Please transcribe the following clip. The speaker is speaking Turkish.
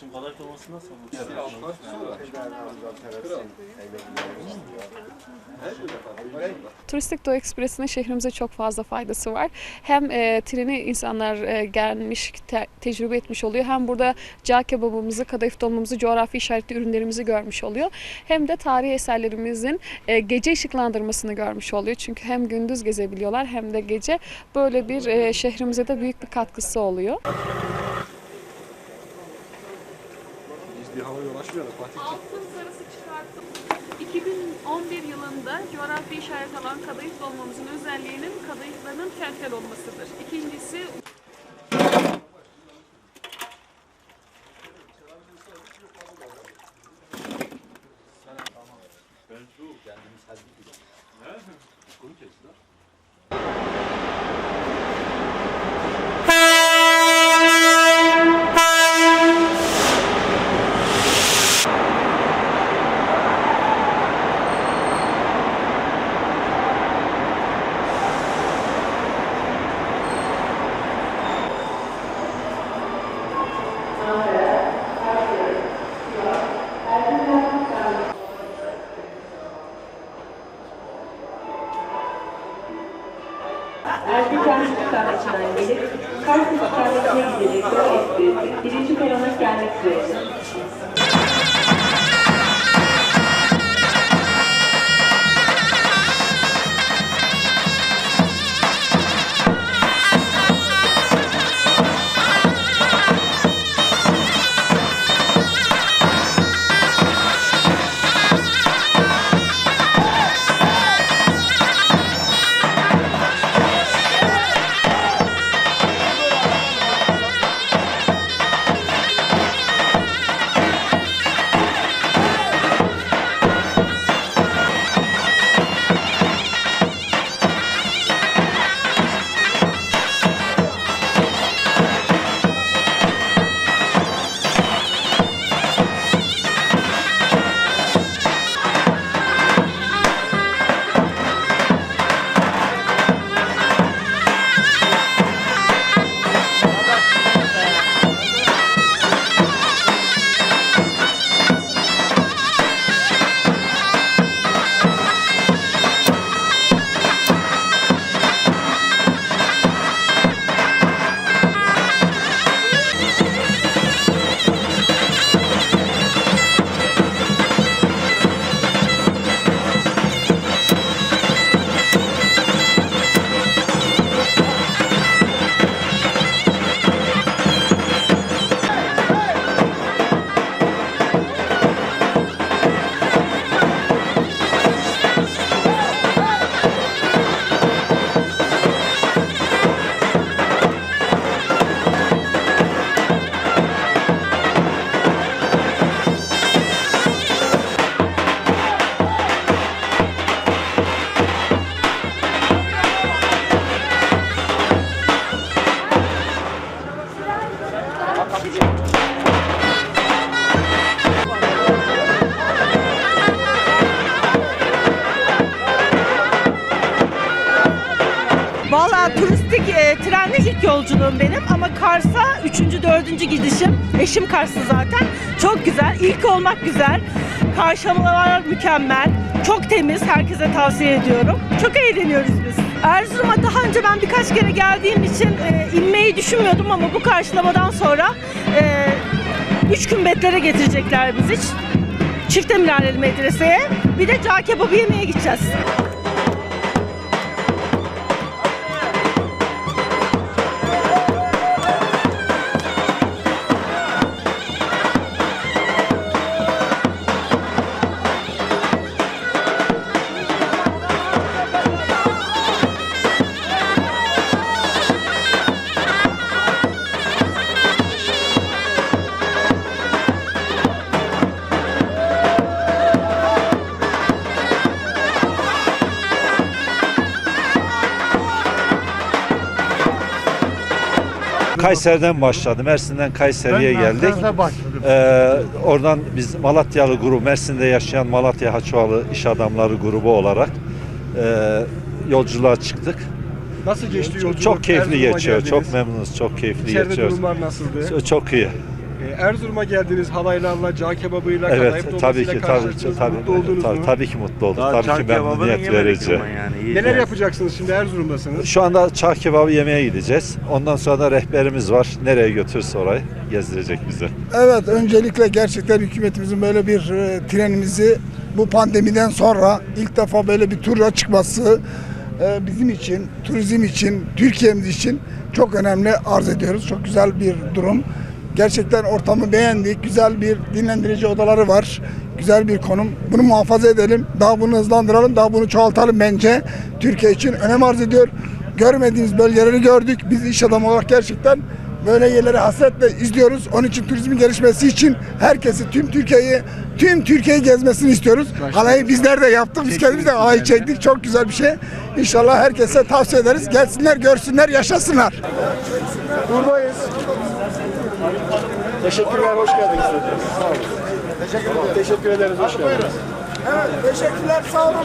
Şimdi kadayıf olması nasıl olur? Turistik Doğu Ekspresi'nin şehrimize çok fazla faydası var. Hem e, treni insanlar e, gelmiş, te- tecrübe etmiş oluyor. Hem burada cağ kebabımızı, kadayıf dolmamızı, coğrafi işaretli ürünlerimizi görmüş oluyor. Hem de tarihi eserlerimizin e, gece ışıklandırmasını görmüş oluyor. Çünkü hem gündüz gezebiliyorlar hem de gece. Böyle bir e, şehrimize de büyük bir katkısı oluyor. Biz bir hava yol açmıyoruz Fatih. Altın sarısı çıkartıldı. 2011 yılında coğrafi işaret alan kadayıf dolmamızın özelliğinin kadayıflarının tel tel olmasıdır. İkincisi Erzincan istikametine gelip Kars istikametine ekspresi birinci perona gelmek üzeredir. Turistik e, trenle ilk yolculuğum benim ama Kars'a üçüncü, dördüncü gidişim. Eşim Karslı zaten. Çok güzel. İlk olmak güzel. Karşılamalar mükemmel. Çok temiz. Herkese tavsiye ediyorum. Çok eğleniyoruz biz. Erzurum'a daha önce ben birkaç kere geldiğim için e, inmeyi düşünmüyordum ama bu karşılamadan sonra e, üç kümbetlere getirecekler bizi. Çifte minareli medreseye. Bir de cağ kebabı yemeye gideceğiz. Kayseri'den başladım. Mersin'den Kayseri'ye geldik. Ee, oradan biz Malatyalı grubu, Mersin'de yaşayan Malatya Haçoğalı iş adamları grubu olarak e, yolculuğa çıktık. Nasıl geçti yolculuk? Çok keyifli Erzurum'a geçiyor. geldiniz. Çok memnunuz. Çok keyifli İçeride geçiyor. durumlar nasıldı? Çok iyi. Ee, Erzurum'a geldiniz halaylarla, cağ kebabıyla, Evet kadayıf tabii ki tabii, karşılaştınız. tabii, Mutlu oldunuz tabii, mu? tabii ki mutlu olduk. Daha tabii ki memnuniyet yemedik verici. ama yani. Neler yiyeceğiz. yapacaksınız şimdi Erzurum'dasınız? Şu anda çağ kebabı yemeye gideceğiz. Ondan sonra da rehberimiz var. Nereye götürürse orayı gezdirecek bizi. Evet, öncelikle gerçekten hükümetimizin böyle bir e, trenimizi bu pandemiden sonra ilk defa böyle bir turla çıkması e, bizim için, turizm için, Türkiye'miz için çok önemli arz ediyoruz. Çok güzel bir durum. Gerçekten ortamı beğendik. Güzel bir dinlendirici odaları var. Güzel bir konum. Bunu muhafaza edelim. Daha bunu hızlandıralım. Daha bunu çoğaltalım bence. Türkiye için önem arz ediyor. Görmediğimiz bölgeleri gördük. Biz iş adamı olarak gerçekten Böyle yerleri hasretle izliyoruz. Onun için turizmin gelişmesi için herkesi, tüm Türkiye'yi, tüm Türkiye'yi gezmesini istiyoruz. Halayı bizler de yaptık. Biz kendimiz de halayı çektik. Çok güzel bir şey. İnşallah herkese tavsiye ederiz. Gelsinler, görsünler, yaşasınlar. Buradayız. Teşekkürler, hoş geldiniz. Sağ olun. Teşekkür, teşekkür ederiz, hoş geldiniz. Evet, teşekkürler. Sağ olun.